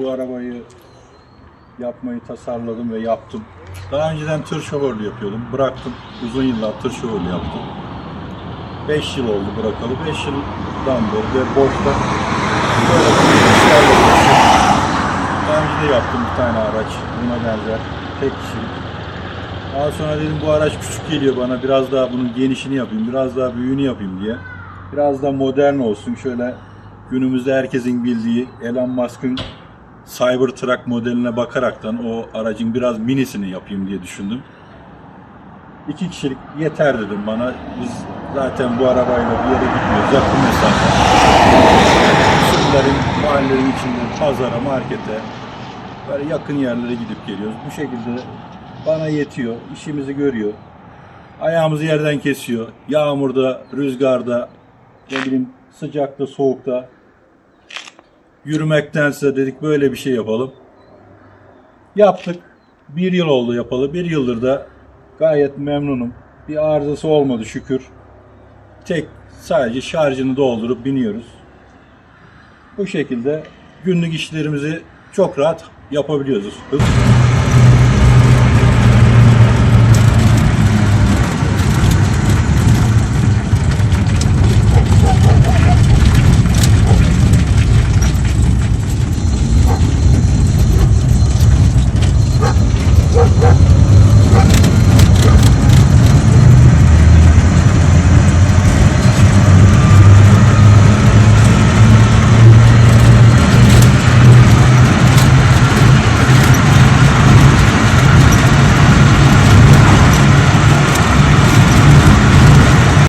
bu arabayı yapmayı tasarladım ve yaptım. Daha önceden tır şoförlüğü yapıyordum. Bıraktım. Uzun yıllar tır şoförlüğü yaptım. 5 yıl oldu bırakalı. 5 yıldan beri de boşta böyle. Daha önce de yaptım bir tane araç. Buna benzer. Tek kişilik. Daha sonra dedim bu araç küçük geliyor bana. Biraz daha bunun genişini yapayım. Biraz daha büyüğünü yapayım diye. Biraz da modern olsun. Şöyle günümüzde herkesin bildiği Elon Musk'ın Cybertruck modeline bakaraktan o aracın biraz minisini yapayım diye düşündüm. İki kişilik yeter dedim bana. Biz zaten bu arabayla bir yere gitmiyoruz. Yakın mesafe. Sürülerin, mahallelerin içinde pazara, markete böyle yakın yerlere gidip geliyoruz. Bu şekilde bana yetiyor. işimizi görüyor. Ayağımızı yerden kesiyor. Yağmurda, rüzgarda, ne bileyim sıcakta, soğukta yürümektense dedik böyle bir şey yapalım. Yaptık. Bir yıl oldu yapalı. Bir yıldır da gayet memnunum. Bir arızası olmadı şükür. Tek sadece şarjını doldurup biniyoruz. Bu şekilde günlük işlerimizi çok rahat yapabiliyoruz. Hız-